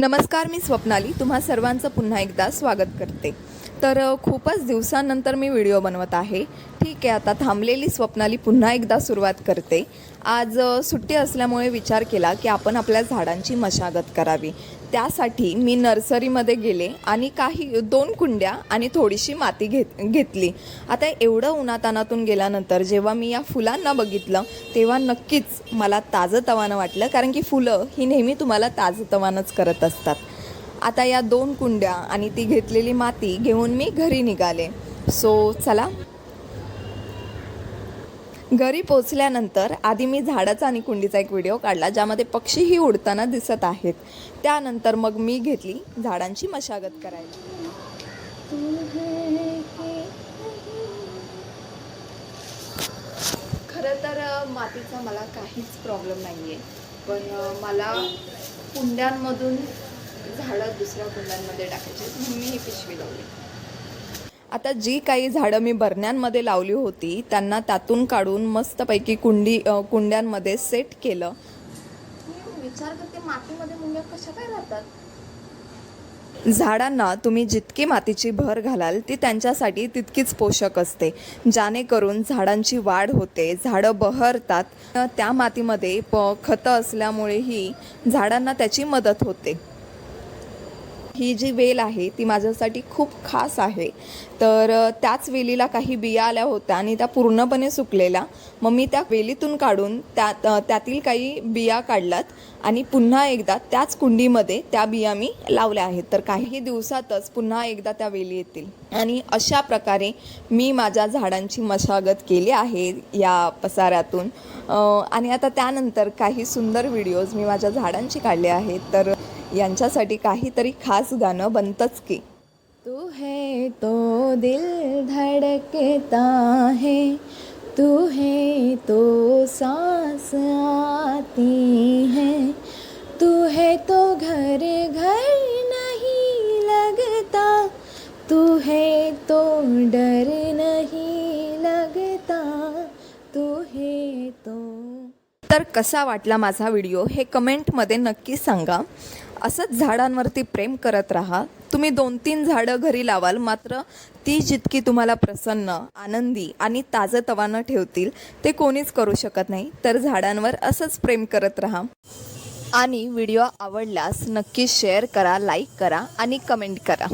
नमस्कार मी स्वप्नाली. तुम्हा सर्वांचं पुन्हा एकदा स्वागत करते. तर खूपच दिवसांनंतर मी व्हिडिओ बनवत आहे. ठीक आहे आता थांबलेली स्वप्नाली पुन्हा एकदा सुरुवात करते. आज सुट्टी असल्यामुळे विचार केला की आपण आपल्या झाडांची मशागत करावी. त्यासाठी मी नर्सरीमध्ये गेले आणि काही दोन कुंड्या आणि थोडीशी माती घेत घेतली. आता एवढं उन्हातानातून गेल्यानंतर जेव्हा मी या फुलांना बघितलं तेव्हा नक्कीच मला ताजंतवानं वाटलं कारण की फुलं ही नेहमी तुम्हाला ताजंतवानंच करत असतात. आता या दोन कुंड्या आणि ती घेतलेली माती घेऊन मी घरी निघाले. सो चला घरी पोचल्यानंतर आधी मी झाडाचा आणि कुंडीचा एक व्हिडिओ काढला ज्यामध्ये पक्षीही उडताना दिसत आहेत. त्यानंतर मग मी घेतली झाडांची मशागत करायला. खरं तर मातीचा मला काहीच प्रॉब्लेम नाही आहे पण मला कुंड्यांमधून झाडं दुसऱ्या कुंड्यांमध्ये टाकायची म्हणून मी ही पिशवी लावली. आता जी काही झाडं मी बरण्यांमध्ये लावली होती त्यांना त्यातून काढून मस्तपैकी कुंडी कुंड्यांमध्ये सेट केलं. विचार करते मातीमध्ये मुंग्या कशा काय राहतात? झाडांना तुम्ही जितकी मातीची भर घालाल ती त्यांच्यासाठी तितकीच पोषक असते. ज्याणेकरून झाडांची वाढ होते झाडं बहरतात त्या मातीमध्ये प खतं असल्यामुळेही झाडांना त्याची मदत होते. ही जी वेल आहे ती माझ्यासाठी खूप खास आहे. तर त्याच वेलीला काही बिया आल्या होत्या आणि त्या पूर्णपणे सुकलेल्या. मग मी त्या वेलीतून काढून त्यात त्यातील काही बिया काढल्यात आणि पुन्हा एकदा त्याच कुंडीमध्ये त्या बिया मी लावल्या आहेत. तर काही दिवसातच पुन्हा एकदा त्या वेली येतील. आणि अशा प्रकारे मी माझ्या झाडांची मशागत केली आहे या पसाऱ्यातून. आणि आता त्यानंतर काही सुंदर व्हिडिओज मी माझ्या झाडांची काढले आहेत. तर यांच्यासाठी काहीतरी खास गाणं बनतंच की. तू है तो दिल धड़कता है तू है तो सांस आती है तू है तो घर घर नहीं लगता तू है तो डर नहीं लगता तू है तो तर कसा वाटला माझा व्हिडिओ हे कमेंटमध्ये नक्की सांगा. असंच झाडांवरती प्रेम करत राहा. तुम्ही दोन तीन झाडं घरी लावाल मात्र ती जितकी तुम्हाला प्रसन्न आनंदी आणि ताजंतवानं ठेवतील ते कोणीच करू शकत नाही. तर झाडांवर असंच प्रेम करत राहा. आणि व्हिडिओ आवडल्यास नक्की शेअर करा लाईक करा आणि कमेंट करा.